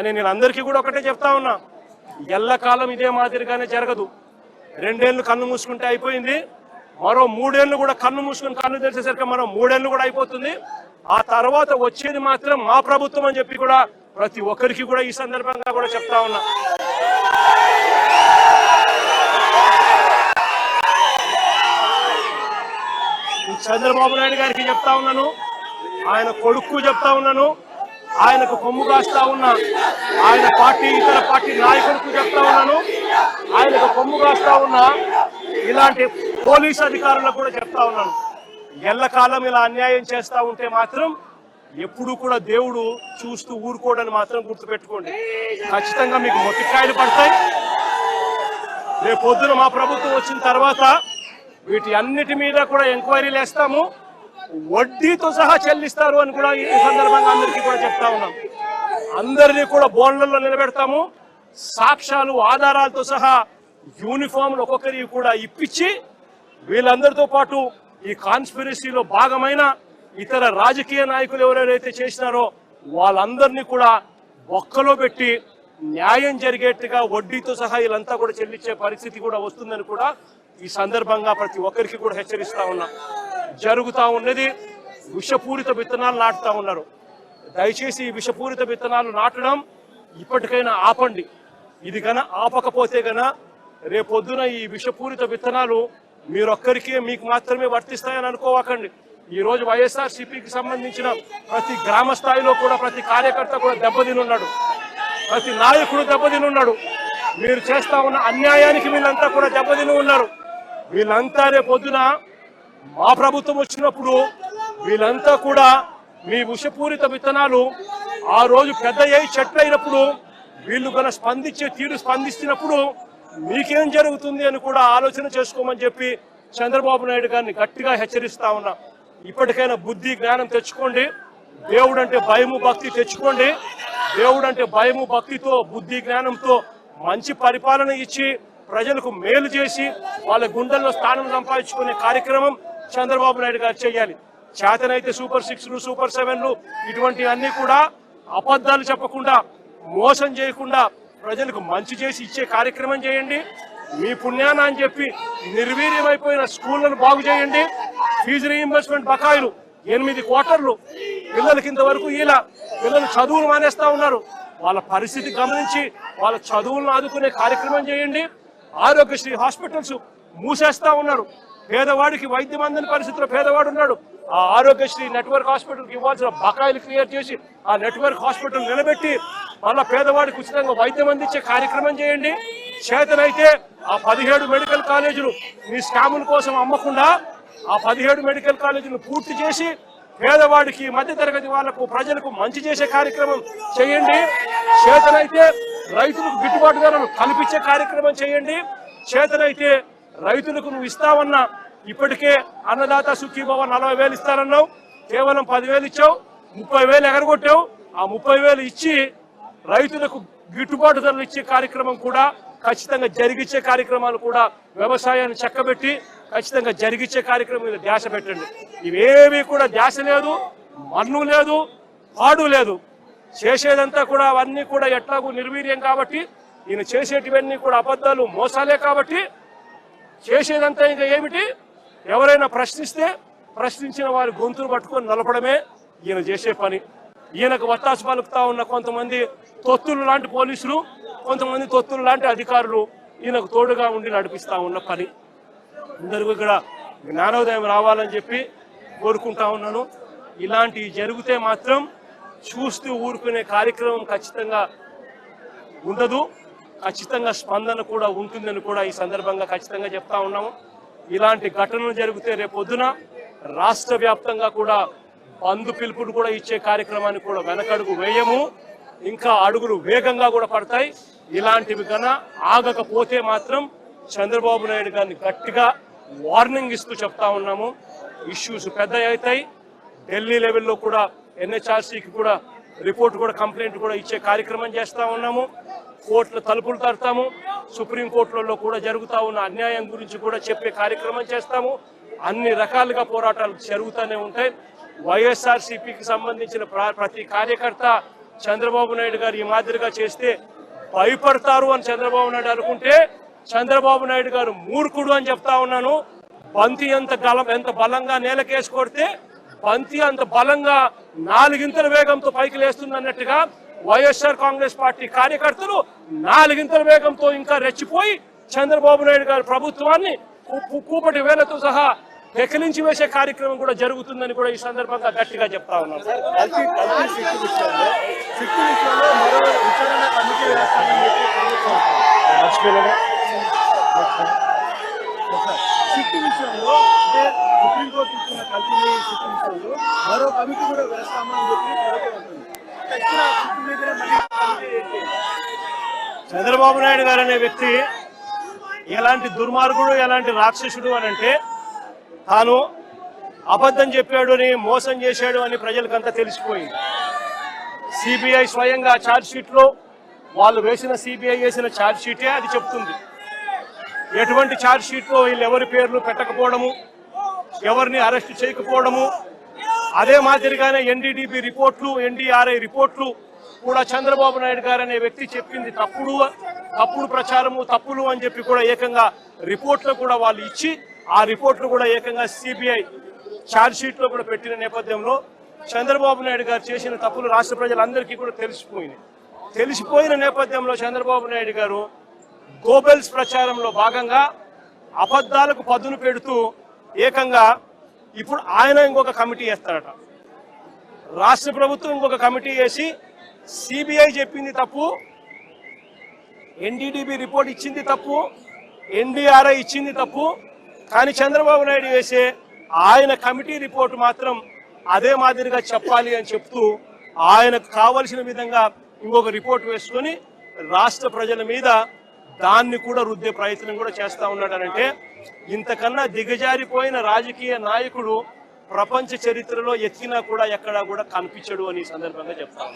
కానీ నేను అందరికీ కూడా ఒకటే చెప్తా ఉన్నా. ఎల్లకాలం ఇదే మాదిరిగానే జరగదు. రెండేళ్ళు కన్ను మూసుకుంటే అయిపోయింది. మరో మూడేళ్ళు కూడా కన్ను మూసుకుని కన్ను తెరిచేసరికి మరో మూడేళ్ళు కూడా అయిపోతుంది. ఆ తర్వాత వచ్చేది మాత్రం మా ప్రభుత్వం అని చెప్పి కూడా ప్రతి ఒక్కరికి కూడా ఈ సందర్భంగా కూడా చెప్తా ఉన్నా. చంద్రబాబు నాయుడు గారికి చెప్తా ఉన్నాను. ఆయన కొడుకు చెప్తా ఉన్నాను. ఆయనకు కొమ్ము కాస్తా ఉన్నా. ఆయన పార్టీ ఇతర పార్టీ నాయకులకు చెప్తా ఉన్నాను. ఆయనకు కొమ్ము కాస్తా ఉన్నా. ఇలాంటి పోలీస్ అధికారులకు కూడా చెప్తా ఉన్నాను. ఎల్లకాలం ఇలా అన్యాయం చేస్తా ఉంటే మాత్రం ఎప్పుడు కూడా దేవుడు చూస్తూ ఊరుకోడని మాత్రం గుర్తుపెట్టుకోండి. ఖచ్చితంగా మీకు మొట్టికాయలు పడతాయి. రేపు పొద్దున మా ప్రభుత్వం వచ్చిన తర్వాత వీటి అన్నిటి మీద కూడా ఎంక్వైరీలు వేస్తాము వడ్డీతో సహా చెల్లిస్తారు అని కూడా ఈ సందర్భంగా అందరికీ కూడా చెప్తా ఉన్నాం. అందరినీ కూడా బోన్లలో నిలబెడతాము. సాక్ష్యాలు ఆధారాలతో సహా యూనిఫామ్లు ఒక్కొక్కరికి కూడా ఇప్పించి వీళ్ళందరితో పాటు ఈ కాన్స్పిరసీలో భాగమైన ఇతర రాజకీయ నాయకులు ఎవరెవరైతే చేసినారో వాళ్ళందరినీ కూడా ఒక్కలో పెట్టి న్యాయం జరిగేట్టుగా వడ్డీతో సహా వీళ్ళంతా కూడా చెల్లించే పరిస్థితి కూడా వస్తుందని కూడా ఈ సందర్భంగా ప్రతి ఒక్కరికి కూడా హెచ్చరిస్తా ఉన్నా. జరుగుతూ ఉన్నది. విషపూరిత విత్తనాలు నాటుతా ఉన్నారు. దయచేసి ఈ విషపూరిత విత్తనాలు నాటడం ఇప్పటికైనా ఆపండి. ఇది గన ఆపకపోతే గన రేపొద్దున ఈ విషపూరిత విత్తనాలు మీరొక్కరికే మీకు మాత్రమే వర్తిస్తాయని అనుకోవకండి. ఈ రోజు వైఎస్ఆర్ సిపికి సంబంధించిన ప్రతి గ్రామ స్థాయిలో కూడా ప్రతి కార్యకర్త కూడా దెబ్బతినున్నాడు. ప్రతి నాయకుడు దెబ్బతినున్నాడు. మీరు చేస్తా ఉన్న అన్యాయానికి వీళ్ళంతా కూడా దెబ్బతిని ఉన్నారు. వీళ్ళంతా రేపొద్దున మా ప్రభుత్వం వచ్చినప్పుడు వీళ్ళంతా కూడా మీ విషపూరిత విత్తనాలు ఆ రోజు పెద్ద అయ్యి చెట్లు అయినప్పుడు వీళ్ళు గన స్పందించే తీరు స్పందిస్తున్నప్పుడు మీకేం జరుగుతుంది అని కూడా ఆలోచన చేసుకోమని చెప్పి చంద్రబాబు నాయుడు గారిని గట్టిగా హెచ్చరిస్తా ఉన్నా. ఇప్పటికైనా బుద్ధి జ్ఞానం తెచ్చుకోండి. దేవుడు అంటే భయము భక్తి తెచ్చుకోండి. దేవుడు అంటే భయము భక్తితో బుద్ధి జ్ఞానంతో మంచి పరిపాలన ఇచ్చి ప్రజలకు మేలు చేసి వాళ్ళ గుండెల్లో స్థానం సంపాదించుకునే కార్యక్రమం చంద్రబాబు నాయుడు గారు చేయాలి చేతనైతే సూపర్ సిక్స్లు సూపర్ సెవెన్లు ఇటువంటి అన్ని కూడా అబద్ధాలు చెప్పకుండా మోసం చేయకుండా ప్రజలకు మంచి చేసి ఇచ్చే కార్యక్రమం చేయండి. మీ పుణ్యాన అని చెప్పి నిర్వీర్యమైపోయిన స్కూళ్ళను బాగు చేయండి. ఫీజు రీఇంబర్స్మెంట్ బకాయిలు ఎనిమిది క్వార్టర్లు. పిల్లలకి ఇంతవరకు ఇలా పిల్లలు చదువులు మానేస్తా ఉన్నారు. వాళ్ళ పరిస్థితి గమనించి వాళ్ళ చదువులను ఆదుకునే కార్యక్రమం చేయండి. ఆరోగ్యశ్రీ హాస్పిటల్స్ మూసేస్తా ఉన్నారు. పేదవాడికి వైద్యం అందని పరిస్థితిలో పేదవాడు ఉన్నాడు. ఆ ఆరోగ్యశ్రీ నెట్వర్క్ హాస్పిటల్కి ఇవ్వాల్సిన బకాయిలు క్లియర్ చేసి ఆ నెట్వర్క్ హాస్పిటల్ నిలబెట్టి మళ్ళా పేదవాడికి ఉచితంగా వైద్యం అందించే కార్యక్రమం చేయండి. చేతనైతే ఆ పదిహేడు మెడికల్ కాలేజీలు మీ స్కాముల కోసం అమ్మకుండా ఆ పదిహేడు మెడికల్ కాలేజీలు పూర్తి చేసి పేదవాడికి మధ్యతరగతి వాళ్ళకు ప్రజలకు మంచి చేసే కార్యక్రమం చేయండి. చేతనైతే రైతులకు గిట్టుబాటు ధరలు కల్పించే కార్యక్రమం చేయండి. చేతనైతే రైతులకు నువ్వు ఇస్తావన్నా ఇప్పటికే అన్నదాత సుఖీభవ నలభై వేలు ఇస్తానన్నావు. కేవలం పదివేలు ఇచ్చావు. ముప్పై వేలు ఎగరగొట్టావు. ఆ ముప్పై వేలు ఇచ్చి రైతులకు గిట్టుబాటు ధరలు ఇచ్చే కార్యక్రమం కూడా ఖచ్చితంగా జరిగించే కార్యక్రమాలు కూడా వ్యవసాయాన్ని చక్కబెట్టి ఖచ్చితంగా జరిగించే కార్యక్రమం మీద ధ్యాస పెట్టండి. ఇవేవి కూడా ధ్యాస లేదు మన్ను లేదు పాడు లేదు. చేసేదంతా కూడా అవన్నీ కూడా ఎట్లాగూ నిర్వీర్యం కాబట్టి ఈయన చేసేటివన్నీ కూడా అబద్ధాలు మోసాలే కాబట్టి చేసేదంతా ఇంకా ఏమిటి? ఎవరైనా ప్రశ్నిస్తే ప్రశ్నించిన వారి గొంతులు పట్టుకొని నలపడమే ఈయన చేసే పని. ఈయనకు వత్తాసు పలుకుతా ఉన్న కొంతమంది తొత్తులు లాంటి పోలీసులు కొంతమంది తొత్తులు లాంటి అధికారులు ఈయనకు తోడుగా ఉండి నడిపిస్తా ఉన్న పని. అందరికీ ఇక్కడ జ్ఞానోదయం రావాలని చెప్పి కోరుకుంటా ఉన్నాను. ఇలాంటివి జరిగితే మాత్రం చూస్తూ ఊరుకునే కార్యక్రమం ఖచ్చితంగా ఉండదు. ఖచ్చితంగా స్పందన కూడా ఉంటుందని కూడా ఈ సందర్భంగా ఖచ్చితంగా చెప్తా ఉన్నాము. ఇలాంటి ఘటనలు జరిగితే రేపొద్దున రాష్ట్ర వ్యాప్తంగా కూడా బంధు పిలుపులు కూడా ఇచ్చే కార్యక్రమాన్ని కూడా వెనకడుగు వేయము. ఇంకా అడుగులు వేగంగా కూడా పడతాయి. ఇలాంటివి కన ఆగకపోతే మాత్రం చంద్రబాబు నాయుడు గారిని గట్టిగా వార్నింగ్ ఇస్తూ చెప్తా ఉన్నాము. ఇష్యూస్ పెద్ద అవుతాయి. ఢిల్లీ లెవెల్లో కూడా ఎన్హెచ్ఆర్సీకి కూడా రిపోర్ట్ కూడా కంప్లైంట్ కూడా ఇచ్చే కార్యక్రమం చేస్తా ఉన్నాము. కోర్టుల తలుపులు తడతాము. సుప్రీం కోర్టులలో కూడా జరుగుతా ఉన్న అన్యాయం గురించి కూడా చెప్పే కార్యక్రమం చేస్తాము. అన్ని రకాలుగా పోరాటాలు జరుగుతూనే ఉంటాయి. వైఎస్ఆర్ సిపికి సంబంధించిన ప్ర- ప్రతి కార్యకర్త చంద్రబాబు నాయుడు గారు ఈ మాదిరిగా చేస్తే భయపడతారు అని చంద్రబాబు నాయుడు అనుకుంటే చంద్రబాబు నాయుడు గారు మూర్ఖుడు అని చెప్తా ఉన్నాను. బంతి ఎంత గలం ఎంత బలంగా నేలకేసి కొడితే బంతి అంత బలంగా నాలుగింతల వేగంతో పైకి లేస్తుంది అన్నట్టుగా వైఎస్ఆర్ కాంగ్రెస్ పార్టీ కార్యకర్తలు నాలుగింతల వేగంతో ఇంకా రెచ్చిపోయి చంద్రబాబు నాయుడు గారి ప్రభుత్వాన్ని కూపటి వేలతో సహా పెకిలించి వేసే కార్యక్రమం కూడా జరుగుతుందని కూడా ఈ సందర్భంగా గట్టిగా చెప్తా ఉన్నాను కల్తీ కల్తీ సిట్టు విషయంలో విషయంలో మరో విచారణ కమిటీ వేస్తామని చెప్పి ప్రభుత్వం అంటుంది. మర్చిపోయినాను సిట్టు విషయంలో అంటే సుప్రీంకోర్టు ఇచ్చిన కల్తీ సిట్టు విషయంలో మరో కమిటీ కూడా వేస్తామని చెప్పి ప్రభుత్వం చంద్రబాబు నాయుడు గారు అనే వ్యక్తి ఎలాంటి దుర్మార్గుడు ఎలాంటి రాక్షసుడు అని అంటే తాను అబద్ధం చెప్పాడు అని మోసం చేశాడు అని ప్రజలకంతా తెలిసిపోయింది. సిబిఐ స్వయంగా ఛార్జ్ షీట్లో వాళ్ళు వేసిన సిబిఐ వేసిన ఛార్జ్ షీటే అది చెప్తుంది. ఎటువంటి ఛార్జ్ షీట్లో వీళ్ళు ఎవరి పేర్లు పెట్టకపోవడము ఎవరిని అరెస్ట్ చేయకపోవడము అదే మాదిరిగానే ఎన్డీడీపీ రిపోర్ట్లు ఎన్డీఆర్ఐ రిపోర్ట్లు కూడా చంద్రబాబు నాయుడు గారు అనే వ్యక్తి చెప్పింది. తప్పుడు తప్పుడు ప్రచారము తప్పులు అని చెప్పి కూడా ఏకంగా రిపోర్ట్లు కూడా వాళ్ళు ఇచ్చి ఆ రిపోర్ట్లు కూడా ఏకంగా సిబిఐ ఛార్జ్షీట్లో కూడా పెట్టిన నేపథ్యంలో చంద్రబాబు నాయుడు గారు చేసిన తప్పులు రాష్ట్ర ప్రజలందరికీ కూడా తెలిసిపోయినాయి. తెలిసిపోయిన నేపథ్యంలో చంద్రబాబు నాయుడు గారు గోబెల్స్ ప్రచారంలో భాగంగా అబద్ధాలకు పదును పెడుతూ ఏకంగా ఇప్పుడు ఆయన ఇంకొక కమిటీ వేస్తారట. రాష్ట్ర ప్రభుత్వం ఇంకొక కమిటీ వేసి సిబిఐ చెప్పింది తప్పు ఎన్డీడీబీ రిపోర్ట్ ఇచ్చింది తప్పు ఎన్డీఆర్ఐ ఇచ్చింది తప్పు కానీ చంద్రబాబు నాయుడు వేసే ఆయన కమిటీ రిపోర్ట్ మాత్రం అదే మాదిరిగా చెప్పాలి అని చెప్తూ ఆయనకు కావలసిన విధంగా ఇంకొక రిపోర్ట్ వేసుకొని రాష్ట్ర ప్రజల మీద దాన్ని కూడా రుద్దే ప్రయత్నం కూడా చేస్తూ ఉన్నాడనంటే ఇంతకన్నా దిగజారిపోయిన రాజకీయ నాయకుడు ప్రపంచ చరిత్రలో ఎత్తినా కూడా ఎక్కడా కూడా కనిపించడు అని సందర్భంగా చెప్తాను.